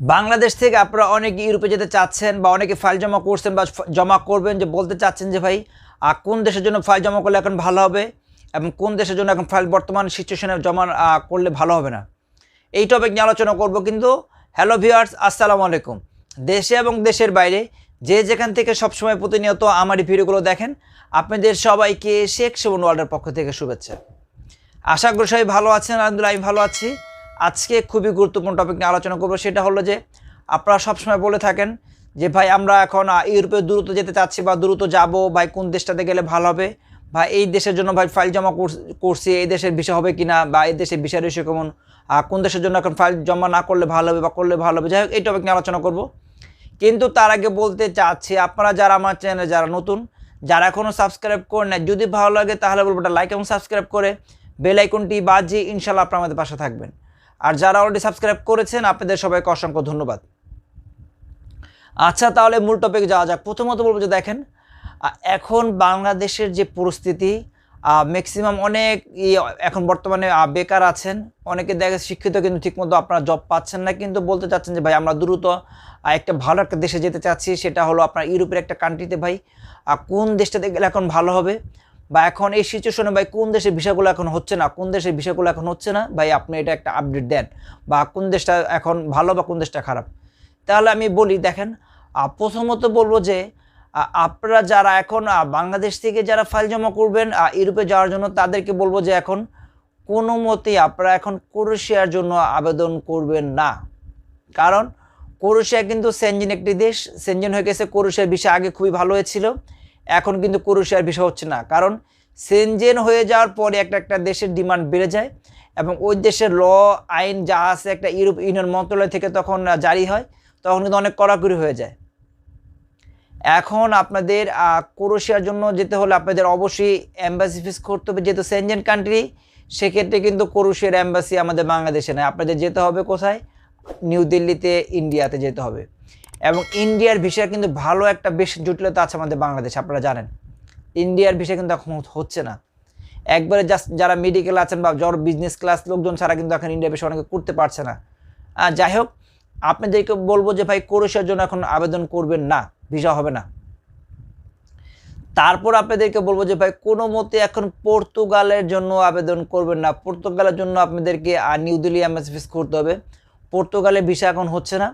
বাংলাদেশ থেকে আপনারা অনেকে ইউরোপে যেতে চাচ্ছেন বা অনেকে ফাইল জমা করছেন বা জমা করবেন যে বলতে চাচ্ছেন যে, ভাই কোন দেশের জন্য ফাইল জমা করলে এখন ভালো হবে এবং কোন দেশের জন্য এখন ফাইল বর্তমান সিচুয়েশনে জমা করলে ভালো হবে না? এই টপিক নিয়ে আলোচনা করব কিন্তু। হ্যালো ভিউয়ার্স আসসালামু আলাইকুম। দেশে এবং দেশের বাইরে যে যেখান থেকে সবসময় প্রতিনিয়ত আমার এই ভিডিওগুলো দেখেন, আপনাদের সবাইকে শেখ সেবন ওয়ার্ল্ডের পক্ষ থেকে শুভেচ্ছা। আশা করি সবাই ভালো আছেন, আলহামদুলিল্লাহ, আমি ভালো আছি। আজকে খুবই গুরুত্বপূর্ণ টপিক নিয়ে আলোচনা করব। সেটা হলো যে, আপনারা সবসময় বলে থাকেন যে, ভাই, আমরা এখন ইউরোপে দ্রুত যেতে চাচ্ছি বা দ্রুত যাব, ভাই, কোন দেশটাতে গেলে ভালো হবে? বা এই দেশের জন্য, ভাই ফাইল জমা করছি, এই দেশের বিষয় হবে কিনা? বা এই দেশের বিষয় রেশিও কেমন? কোন দেশের জন্য এখন ফাইল জমা না করলে ভালো হবে বা করলে ভালো হবে? যাই হোক, এই টপিক নিয়ে আলোচনা করব। কিন্তু তার আগে বলতে চাচ্ছি, আপনারা যারা আমার চ্যানেলে যারা নতুন, যারা এখনও সাবস্ক্রাইব করেন না যদি ভালো লাগে তাহলে বলব লাইক এবং সাবস্ক্রাইব করে বেল আইকনটি বাজিয়ে ইনশাল্লাহ আপনার আমাদের পাশে থাকবেন। আর যারা অলরেডি সাবস্ক্রাইব করেছেন, আপনাদের সবাইকে অসংখ্য ধন্যবাদ। আচ্ছা তাহলে মূল টপিকে যাওয়া যাক। প্রথমত বলব যে দেখেন এখন বাংলাদেশের যে পরিস্থিতি ম্যাক্সিমাম অনেক এখন বর্তমানে বেকার আছেন। অনেকে দেখে শিক্ষিত, কিন্তু ঠিকমতো আপনারা জব পাচ্ছেন না। কিন্তু বলতে চাচ্ছেন যে, ভাই, আমরা দ্রুত একটা ভালো একটা দেশে যেতে চাচ্ছি। সেটা হলো আপনার ইউরোপের একটা কান্ট্রিতে ভাই। কোন দেশটাতে গেলে এখন ভালো হবে? বা এখন এই সিচুয়েশনে ভাই কোন দেশের ভিসাগুলো এখন হচ্ছে না, কোন দেশের ভিসাগুলো এখন হচ্ছে না, ভাই আপনি এটা একটা আপডেট দেন। বা কোন দেশটা এখন ভালো বা কোন দেশটা খারাপ। তাহলে আমি বলি, দেখেন প্রথমত বলব যে আপনারা যারা এখন বাংলাদেশ থেকে যারা ফাইল জমা করবেন ইউরোপে যাওয়ার জন্য, তাদেরকে বলব যে এখন কোনো মতেই আপনারা এখন ক্রোয়েশিয়ার জন্য আবেদন করবেন না। কারণ, ক্রোয়েশিয়া কিন্তু সেনজিন একটি দেশ। সেনজিন হয়ে গেছে, ক্রোয়েশিয়ার বিষয় আগে খুবই ভালো হয়েছিল। এখন কিন্তু ক্রোয়েশিয়ার বিষয় হচ্ছে না। কারণ সেনজেন হয়ে যাওয়ার পরে একটা একটা দেশের ডিমান্ড বেড়ে যায় এবং ওই দেশের ল আইন যা আছে একটা ইউরোপ ইউনিয়ন মন্ত্রণালয় থেকে তখন জারি হয় তখন কিন্তু অনেক কড়াকড়ি হয়ে যায়। এখন আপনাদের আহ, ক্রোয়েশিয়ার জন্য যেতে হলে আপনাদের অবশ্যই অ্যাম্বাসি ফিস করতে হবে। যেহেতু সেনজেন কান্ট্রি সেক্ষেত্রে কিন্তু ক্রোয়েশিয়ার অ্যাম্বাসি আমাদের বাংলাদেশে নেই। আপনাদের যেতে হবে কোথায়? নিউ দিল্লিতে ইন্ডিয়াতে যেতে হবে। এবং ইন্ডিয়ার ভিসা কিন্তু ভালো একটা বেশ জটিলতা আছে আমাদের বাংলাদেশে, আপনারা জানেন। ইন্ডিয়ার ভিসা কিন্তু এখন হচ্ছে না। একবারে জাস্ট যারা মেডিকেল আছেন বা যারা বিজনেস ক্লাস লোকজন ছাড়া কিন্তু এখন ইন্ডিয়ার বিষয়ে অনেকে করতে পারছে না। আর যাই হোক, আপনাদেরকে বলব যে ভাই, ক্রোয়েশিয়ার জন্য এখন আবেদন করবেন না, ভিসা হবে না। তারপর আপনাদেরকে বলব যে ভাই, কোনো মতে এখন পর্তুগালের জন্য আবেদন করবেন না। পর্তুগালের জন্য আপনাদেরকে নিউ দিল্লি এমএসএফিস করতে হবে। পর্তুগালে ভিসা এখন হচ্ছে না।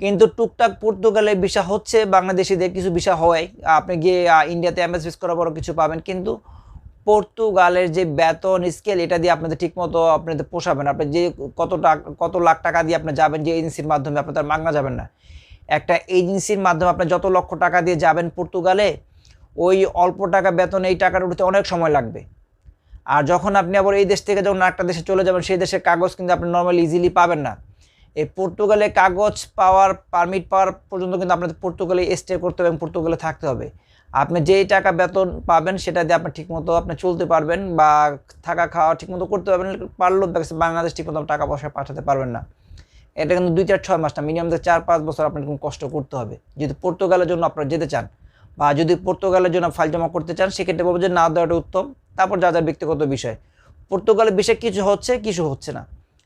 কিন্তু টুকটাক পর্তুগালে ভিসা হচ্ছে, বাংলাদেশিদের কিছু ভিসা হয় আপনি গিয়ে ইন্ডিয়াতে এমএসএফিস করার পরও কিছু পাবেন, কিন্তু পর্তুগালের যে বেতন স্কেল এটা দিয়ে আপনাদের ঠিকমতো আপনাদের পোষাবেন আপনি যে কত কত লাখ টাকা দিয়ে আপনি যাবেন যে এজেন্সির মাধ্যমে, আপনি তার মাগনা যাবেন না। একটা এজেন্সির মাধ্যমে আপনি যত লক্ষ টাকা দিয়ে যাবেন পর্তুগালে, ওই অল্প টাকা বেতন, এই টাকাটা উঠতে অনেক সময় লাগবে। আর যখন আপনি আবার এই দেশ থেকে যখন একটা দেশে চলে যাবেন, সেই দেশের কাগজ কিন্তু আপনি নর্মালি ইজিলি পাবেন না। এই পর্তুগালে কাগজ পাওয়ার পারমিট পাওয়ার পর্যন্ত কিন্তু আপনাদের পর্তুগালে স্টে করতে হবে এবং পর্তুগালে থাকতে হবে। আপনি যেই টাকা বেতন পাবেন সেটা দিয়ে আপনি ঠিকমতো আপনি চলতে পারবেন বা থাকা, খাওয়া ঠিকমতো করতে পারবেন, পারলেও বাংলাদেশ ঠিকমতো টাকা পয়সা পাঠাতে পারবেন না। এটা কিন্তু দুই, চার, ছয় মাস না মিনিমাম চার, পাঁচ বছর আপনার কিন্তু কষ্ট করতে হবে। যদি পর্তুগালের জন্য আপনারা যেতে চান বা যদি পর্তুগালের জন্য ফাইল জমা করতে চান, সেক্ষেত্রে বলব যে না, দেওয়াটা উত্তম। তারপর যা যা ব্যক্তিগত বিষয়, পর্তুগালের বিষয়ে কিছু হচ্ছে কিছু হচ্ছে না।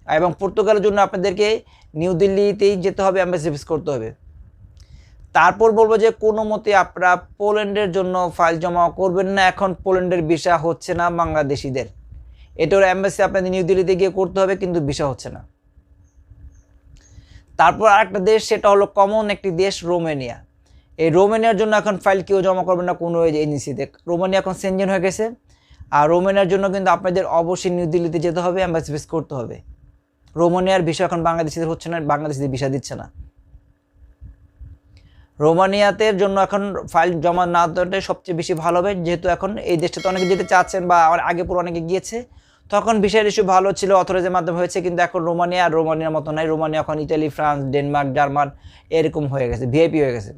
এবং পর্তুগালের জন্য আপনাদেরকে নিউ দিল্লিতেই যেতে হবে অ্যাম্বাসি অফিস করতে হবে। তারপর বলব যে কোনো মতে আপনারা পোল্যান্ডের জন্য ফাইল জমা করবেন না। এখন পোল্যান্ডের ভিসা হচ্ছে না বাংলাদেশিদের। এটার অ্যাম্বাসি আপনাদের নিউ দিল্লিতে গিয়ে করতে হবে, কিন্তু ভিসা হচ্ছে না। তারপর আরেকটা দেশ, সেটা হলো কমন একটি দেশ, রোমেনিয়া। এই রোমেনিয়ার জন্য এখন ফাইল কেউ জমা করবে না কোনো এজেন্সিতে রোমানিয়া এখন সেনজেন হয়ে গেছে। আর রোমেনিয়ার জন্য কিন্তু আপনাদের অবশ্যই নিউ দিল্লিতে যেতে হবে অ্যাম্বাসি ফিস করতে হবে। রোমানিয়ার ভিসা এখন বাংলাদেশিদের হচ্ছে না, বাংলাদেশিদের ভিসা দিচ্ছে না। রোমানিয়াতে জন্য এখন ফাইল জমা না দেওয়াটাই সবচেয়ে বেশি ভালো হবে, যেহেতু এখন এই দেশটাতে অনেকে যেতে চাচ্ছেন বা আগে পুরো অনেকে গিয়েছে। তখন ভিসার ইস্যু ভালো ছিল অথরাইজের মাধ্যমে হয়েছে, কিন্তু এখন রোমানিয়া আর রোমানিয়ার মতো নাই। রোমানিয়া এখন ইটালি ফ্রান্স, ডেনমার্ক, জার্মান এরকম হয়ে গেছে, ভিআইপি হয়ে গেছে।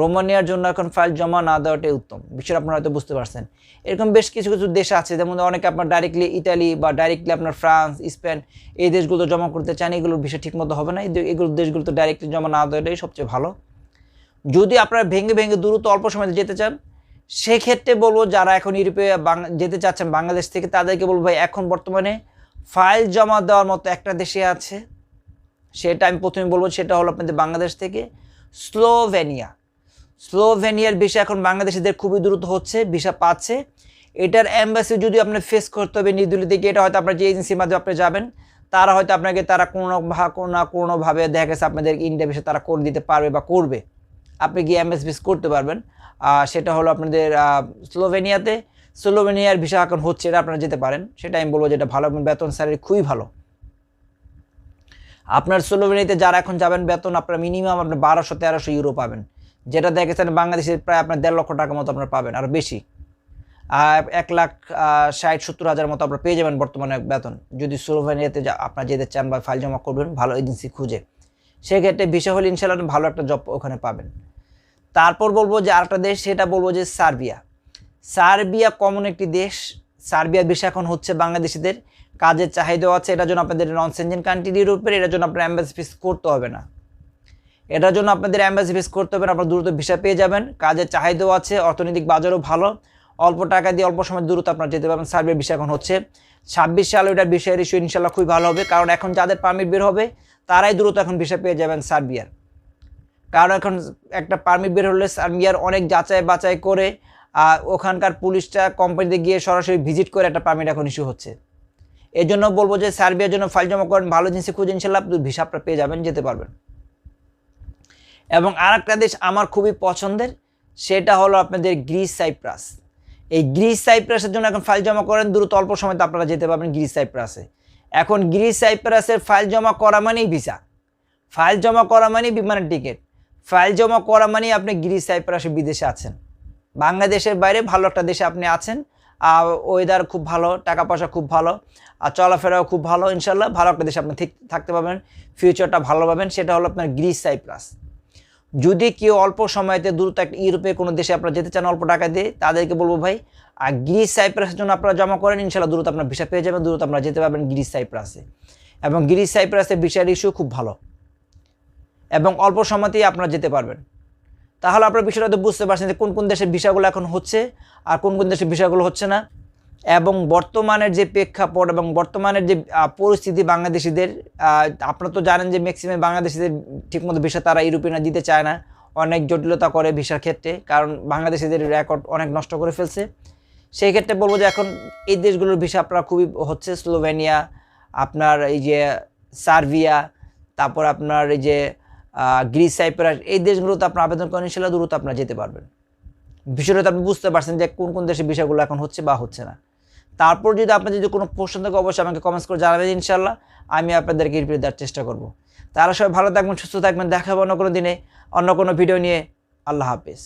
রোমানিয়ার জন্য এখন ফাইল জমা না দেওয়াটাই উত্তম। বিষয়টা আপনারা হয়তো বুঝতে পারছেন। এরকম বেশ কিছু কিছু দেশ আছে, যেমন অনেকে আপনার ডাইরেক্টলি ইটালি বা ডাইরেক্টলি আপনার ফ্রান্স স্পেন এই দেশগুলো জমা করতে চান, এগুলোর বিষয় ঠিকমতো হবে না। এগুলো দেশগুলো তো ডাইরেক্টলি জমা না দেওয়াটাই সবচেয়ে ভালো। যদি আপনারা ভেঙে ভেঙে দ্রুত অল্প সময়ে যেতে চান, সেক্ষেত্রে বলব যারা এখন ইউরোপে যেতে চাচ্ছেন বাংলাদেশ থেকে, তাদেরকে বলব ভাই, এখন বর্তমানে ফাইল জমা দেওয়ার মতো একটা দেশে আছে। সেটা আমি প্রথমে বলব, সেটা হলো আপনাদের বাংলাদেশ থেকে স্লোভেনিয়া। স্লোভেনিয়ার ভিসা এখন বাংলাদেশিদের খুবই দ্রুত হচ্ছে, ভিসা পাচ্ছে। এটার অ্যাম্বাসি যদি আপনার ফেস করতে হবে নিউ দিল্লি থেকে এটা হয়তো আপনার যে এজেন্সির মাধ্যমে আপনি যাবেন, তারা হয়তো আপনাকে তারা কোনো কোনো না কোনোভাবে দেখা গেছে আপনাদের ইন্ডিয়া ভিসা তারা করে দিতে পারবে বা করবে। আপনি গিয়ে এমএস ফেস করতে পারবেন। সেটা হলো আপনাদের স্লোভেনিয়াতে, স্লোভেনিয়ার ভিসা এখন হচ্ছে এটা আপনারা যেতে পারেন। সেটা আমি বলব যেটা ভালো বেতন স্যালারি খুবই ভালো। আপনার স্লোভেনিয়াতে যারা এখন যাবেন, বেতন আপনার মিনিমাম আপনার বারোশো তেরোশো ইউরো পাবেন। যেটা দেখেছেন বাংলাদেশের প্রায় আপনার দেড় লক্ষ টাকার মতো আপনারা পাবেন, আর বেশি। এক লাখ ষাট, সত্তর হাজার মতো আপনারা পেয়ে যাবেন বর্তমানে বেতন। যদি স্লোভেনিয়াতে আপনার যেতে চান বা ফাইল জমা করবেন, ভালো এজেন্সি খুঁজে। সেক্ষেত্রে বিষয় হলে ইনশাল্লাহ ভালো একটা জব ওখানে পাবেন। তারপর বলব যে আরেকটা দেশ, সেটা বলব যে সার্বিয়া। সার্বিয়া কমন একটি দেশ। সার্বিয়া বিষয় এখন হচ্ছে বাংলাদেশিদের কাজের চাহিদাও আছে, এটার জন্য আপনাদের নন সেঞ্জেন কান্ট্রি ইউরোপের এটার জন্য আপনার অ্যাম্বাসি ফিস করতে হবে না। এটার জন্য আপনাদের অ্যাম্বাসি ফিস করতে হবে আপনার দ্রুত ভিসা পেয়ে যাবেন। কাজের চাহিদাও আছে অর্থনৈতিক বাজারও ভালো। অল্প টাকা দিয়ে অল্প সময় দ্রুত আপনার যেতে পারবেন সার্বিয়া বিষয় এখন হচ্ছে। ছাব্বিশ সালে ওইটার বিষয়ের ইস্যু ইনশাল্লাহ খুবই ভালো হবে কারণ এখন যাদের পারমিট বের হবে তারাই দ্রুত এখন ভিসা পেয়ে যাবেন সার্বিয়ার। কারণ এখন একটা পারমিট বের হলে সার্বিয়ার অনেক যাচাই বাছাই করে আহ, ওখানকার পুলিশটা কোম্পানিতে গিয়ে সরাসরি ভিজিট করে একটা পারমিট এখন ইস্যু হচ্ছে। এই জন্য বলব যে সার্বিয়ার জন্য ফাইল জমা করেন ভালো জিনিসে খুঁজে ইনশাল্লাহ ভিসা আপনার পেয়ে যাবেন যেতে পারবেন। এবং আর একটা দেশ আমার খুবই পছন্দের, সেটা হলো আপনাদের গ্রিস সাইপ্রাস। এই গ্রিস সাইপ্রাসের জন্য এখন ফাইল জমা করেন, দ্রুত অল্প সময়তে আপনারা যেতে পারবেন গ্রিস সাইপ্রাসে। এখন গ্রিস সাইপ্রাসের ফাইল জমা করা মানেই ভিসা। ফাইল জমা করা মানেই বিমানের টিকিট। ফাইল জমা করা মানেই আপনি গ্রিস সাইপ্রাসে বিদেশে আছেন। বাংলাদেশের বাইরে ভালো একটা দেশে আপনি আছেন, আর ওয়েদার খুব ভালো টাকা পয়সা খুব ভালো, আর চলাফেরাও খুব ভালো ইনশাল্লাহ ভালো একটা দেশে আপনি থাকতে পারবেন ফিউচারটা ভালো পাবেন, সেটা হলো আপনার গ্রিস সাইপ্রাস। যদি কেউ অল্প সময়তে দ্রুত একটা ইউরোপে কোনো দেশে আপনারা যেতে চান, অল্প টাকা দিয়ে, তাদেরকে বলব ভাই আর গ্রিস সাইপ্রাসের জন্য আপনারা জমা করেন, ইনশাল্লাহ দ্রুত আপনার ভিসা পেয়ে যাবেন, দ্রুত আপনারা যেতে পারবেন গ্রিস সাইপ্রাসে। এবং গ্রিস সাইপ্রাসের ভিসার ইস্যু খুব ভালো। এবং অল্প সময়তেই আপনারা যেতে পারবেন। তাহলে আপনারা বিষয়টা তো বুঝতে পারছেন যে কোন কোন দেশের ভিসাগুলো এখন হচ্ছে, আর কোন কোন দেশের ভিসাগুলো হচ্ছে না। এবং বর্তমানের যে প্রেক্ষাপট এবং বর্তমানের যে পরিস্থিতি বাংলাদেশিদের আপনারা তো জানেন যে ম্যাক্সিমাম বাংলাদেশিদের ঠিকমতো ভিসা তারা ইউরোপিয়ানরা দিতে চায় না। অনেক জটিলতা করে ভিসার ক্ষেত্রে, কারণ বাংলাদেশিদের রেকর্ড অনেক নষ্ট করে ফেলছে। সেই ক্ষেত্রে বলব যে এখন এই দেশগুলোর ভিসা আপনার খুবই হচ্ছে স্লোভেনিয়া, আপনার এই যে সার্বিয়া, তারপর আপনার এই যে গ্রিস, সাইপ্রাস, এই দেশগুলোতে আপনার আবেদন করেন ইনশাল্লাহ দ্রুত আপনারা যেতে পারবেন। বিষয়টা আপনি বুঝতে পারছেন যে কোন কোন দেশে বিষয়গুলো এখন হচ্ছে বা হচ্ছে না। তারপর যদি আপনার যদি কোনো প্রশ্ন থাকে, অবশ্যই আমাকে কমেন্টস করে জানাবেন ইনশাল্লাহ আমি আপনাদেরকে রিপ্লাই দেওয়ার চেষ্টা করব। তারা সবাই ভালো থাকবেন, সুস্থ থাকবেন দেখাবো অন্য কোনো দিনে, অন্য কোনো ভিডিও নিয়ে। আল্লাহ হাফিজ।